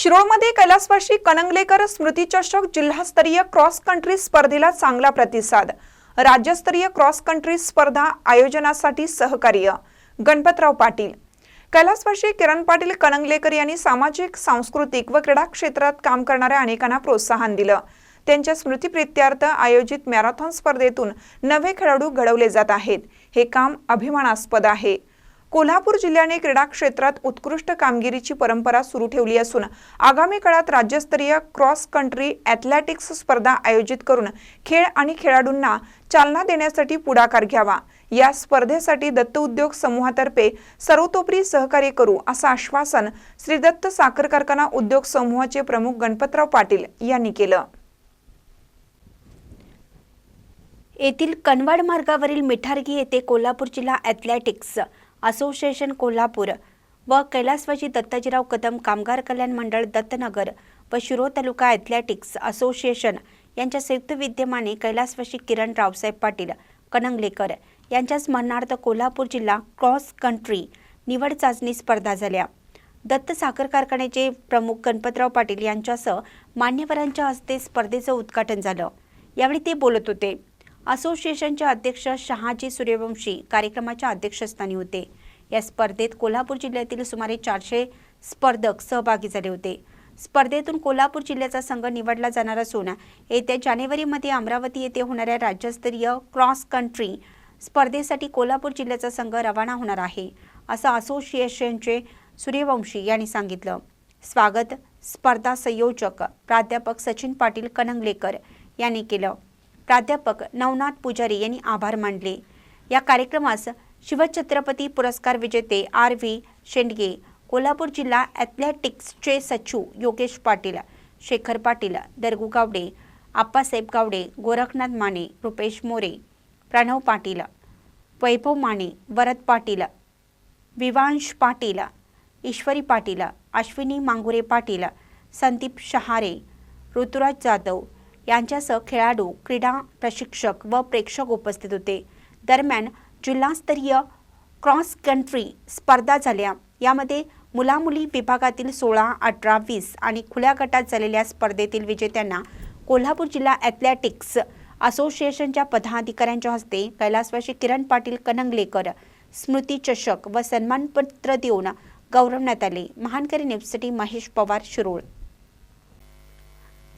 शिरोळमध्ये कैलासवाशी कणंगलेकर स्मृतीचषक जिल्हास्तरीय cross country स्पर्धेला चांगला प्रतिसाद. राज्यस्तरीय क्रॉस कंट्री स्पर्धा आयोजनासाठी सहकार्य. गणपतराव पाटील. कैलासवाशी किरण पाटील कणंगलेकर यांनी सामाजिक सांस्कृतिक व क्रीडा क्षेत्रात काम करणाऱ्या अनेकांना प्रोत्साहन दिलं. त्यांच्या स्मृतिप्रित्यर्थ आयोजित मॅरेथॉन स्पर्धेतून नवे खेळाडू घडवले जात आहेत. हे काम अभिमानास्पद आहे. कोल्हापूर जिल्ह्याने क्रीडा क्षेत्रात उत्कृष्ट कामगिरीची परंपरा सुरू ठेवली असून आगामी काळात राज्यस्तरीय क्रॉस कंट्री ॲथलेटिक्स स्पर्धा आयोजित करून खेळ आणि खेळाडूंना चालना देण्यासाठी पुढाकार घ्यावा. या स्पर्धेसाठी दत्त उद्योग समूहातर्फे सर्वतोपरी सहकार्य करू असं आश्वासन श्री दत्त साखर कारखाना उद्योग समूहाचे प्रमुख गणपतराव पाटील यांनी केलं. येथील कनवाड मार्गावरील मिठारगी येथे कोल्हापूर जिल्हा ॲथलेटिक्स असोसिएशन कोल्हापूर व कैलासवाजी दत्ताजीराव कदम कामगार कल्याण मंडळ दत्तनगर व शिरो तालुका ॲथलेटिक्स असोसिएशन यांच्या संयुक्त विद्यमाने कैलासवाशी किरण रावसाहेब पाटील कणंगलेकर यांच्या स्मरणार्थ कोल्हापूर जिल्हा क्रॉस कंट्री निवड चाचणी स्पर्धा झाल्या. दत्त साखर कारखान्याचे प्रमुख गणपतराव पाटील यांच्यासह मान्यवरांच्या हस्ते स्पर्धेचं उद्घाटन झालं. यावेळी ते बोलत होते. असोसिएशनचे अध्यक्ष शहाजी सूर्यवंशी कार्यक्रमाच्या अध्यक्षस्थानी होते. या स्पर्धेत कोल्हापूर जिल्ह्यातील सुमारे चारशे स्पर्धक सहभागी झाले होते. स्पर्धेतून कोल्हापूर जिल्ह्याचा संघ निवडला जाणार असून येत्या जानेवारीमध्ये अमरावती येथे होणाऱ्या राज्यस्तरीय क्रॉस कंट्री स्पर्धेसाठी कोल्हापूर जिल्ह्याचा संघ रवाना होणार आहे असं असोसिएशनचे सूर्यवंशी यांनी सांगितलं. स्वागत स्पर्धा संयोजक प्राध्यापक सचिन पाटील कनंगलेकर यांनी केलं. प्राध्यापक नवनाथ पुजारी यांनी आभार मानले. या कार्यक्रमास शिवछत्रपती पुरस्कार विजेते आर व्ही शेंडगे कोल्हापूर जिल्हा ॲथलेटिक्सचे सचिव योगेश पाटील शेखर पाटील दरगू गावडे आप्पासाहेब गावडे गोरखनाथ माने रुपेश मोरे प्रणव पाटील वैभव माने वरद पाटील विवांश पाटील ईश्वरी पाटील अश्विनी मांगुरे पाटील संदीप शहारे ऋतुराज जाधव यांच्यासह खेळाडू क्रीडा प्रशिक्षक व प्रेक्षक उपस्थित होते. दरम्यान जिल्हास्तरीय क्रॉस कंट्री स्पर्धा झाल्या. यामध्ये मुलामुली विभागातील सोळा अठरा वीस आणि खुल्या गटात झालेल्या स्पर्धेतील विजेत्यांना कोल्हापूर जिल्हा ॲथलेटिक्स असोसिएशनच्या पदाधिकाऱ्यांच्या हस्ते कैलासवासी किरण पाटील कनंगलेकर स्मृती चषक व सन्मानपत्र देऊन गौरवण्यात आले. महानकरी न्यूजसाठी महेश पवार शिरोळ